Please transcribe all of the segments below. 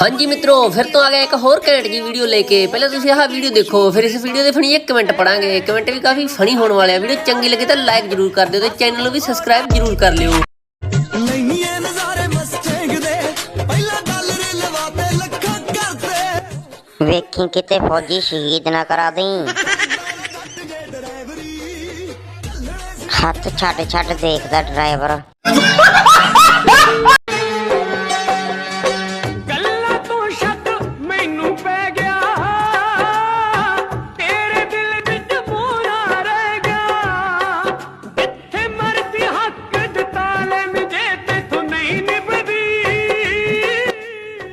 ਹਾਂਜੀ ਮਿੱਤਰੋ ਫਿਰ ਤੋਂ ਆ ਗਿਆ ਇੱਕ ਹੋਰ ਘੈਂਟ ਜੀ ਵੀਡੀਓ ਲੈ ਕੇ। ਪਹਿਲਾਂ ਤੁਸੀਂ ਆਹ ਵੀਡੀਓ ਦੇਖੋ ਫਿਰ ਇਸ ਵੀਡੀਓ ਦੇ ਫਣੀ ਇੱਕ ਕਮੈਂਟ ਪੜਾਂਗੇ। ਕਮੈਂਟ ਵੀ ਕਾਫੀ ਫਨੀ ਹੋਣ ਵਾਲੇ ਆ। ਵੀਡੀਓ ਚੰਗੀ ਲੱਗੇ ਤਾਂ ਲਾਈਕ ਜਰੂਰ ਕਰ ਦਿਓ ਤੇ ਚੈਨਲ ਨੂੰ ਵੀ ਸਬਸਕ੍ਰਾਈਬ ਜਰੂਰ ਕਰ ਲਿਓ। ਨਹੀਂ ਇਹ ਨਜ਼ਾਰੇ ਮਸਟੈਂਗ ਦੇ ਪਹਿਲਾਂ ਡਾਲਰ ਲਵਾਤੇ ਲੱਖਾਂ ਕਰਦੇ। ਵੇਖੀ ਕਿਤੇ ਫੌਜੀ ਸ਼ਹੀਦ ਨਾ ਕਰਾ ਦੇਈ। ਹੱਥ ਛੱਡ ਛੱਡ ਦੇਖਦਾ ਡਰਾਈਵਰ।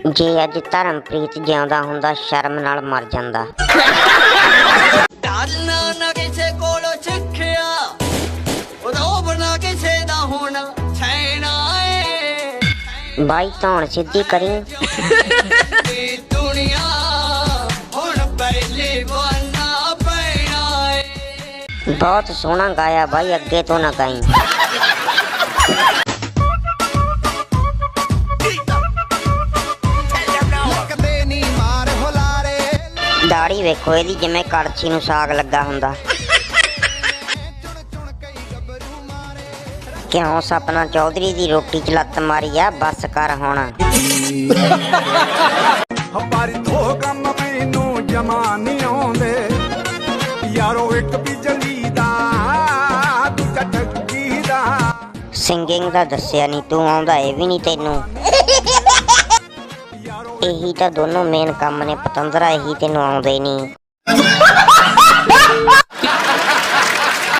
ਜੇ ਅੱਜ ਧਰਮਪ੍ਰੀਤ ਜਿਉਂਦਾ ਹੁੰਦਾ ਸ਼ਰਮ ਨਾਲ ਮਰ ਜਾਂਦਾ। ਡਾਲਣਾ ਨਾ ਕਿਸੇ ਕੋਲੋਂ ਸਿੱਖਿਆ। ਰੋਬ ਨਾ ਕਿਸੇ ਦਾ ਹੁਣ ਛੈਣਾ ਏ। ਬਾਈ ਧੌਣ ਸਿੱਧੀ ਕਰੀ। ਇਹ ਦੁਨੀਆ ਹੁਣ ਪਹਿਲੇ ਬਣਾ ਪੈਣਾ ਏ। ਬਹੁਤ ਸੋਹਣਾ ਗਾਇਆ ਬਾਈ ਅੱਗੇ ਤੋਂ ਨਾ ਗਾਈ। ਦਾੜੀ ਵੇਖੋ ਇਹਦੀ ਜਿਵੇਂ ਕੜਛੀ ਨੂੰ ਸਾਗ ਲੱਗਾ ਹੁੰਦਾ। ਕਿਉਂ ਸਪਨਾ ਚੌਧਰੀ ਦੀ ਰੋਟੀ ਚ ਲੱਤ ਮਾਰੀ ਆ ਬੱਸ ਕਰ ਹੁਣ। ਪਰ ਦੋ ਕੰਮ ਮੈਨੂੰ ਜਮਾ ਨਹੀਂ ਆਉਂਦੇ। ਯਾਰੋ ਇੱਕ ਬਿਜਲੀ ਦਾ ਦੂਜਾ ਠੱਗੀ ਦਾ। ਸਿੰਗਿੰਗ ਦਾ ਦੱਸਿਆ ਨਹੀਂ ਤੂੰ ਆਉਂਦਾ ਇਹ ਵੀ ਨਹੀਂ ਤੈਨੂੰ। ਇਹੀ ਤਾਂ ਦੋਨੋਂ ਮੇਨ ਕੰਮ ਨੇ ਪਤੰਦਰਾ ਇਹੀ ਤੈਨੂੰ ਆਉਂਦੇ ਨਹੀਂ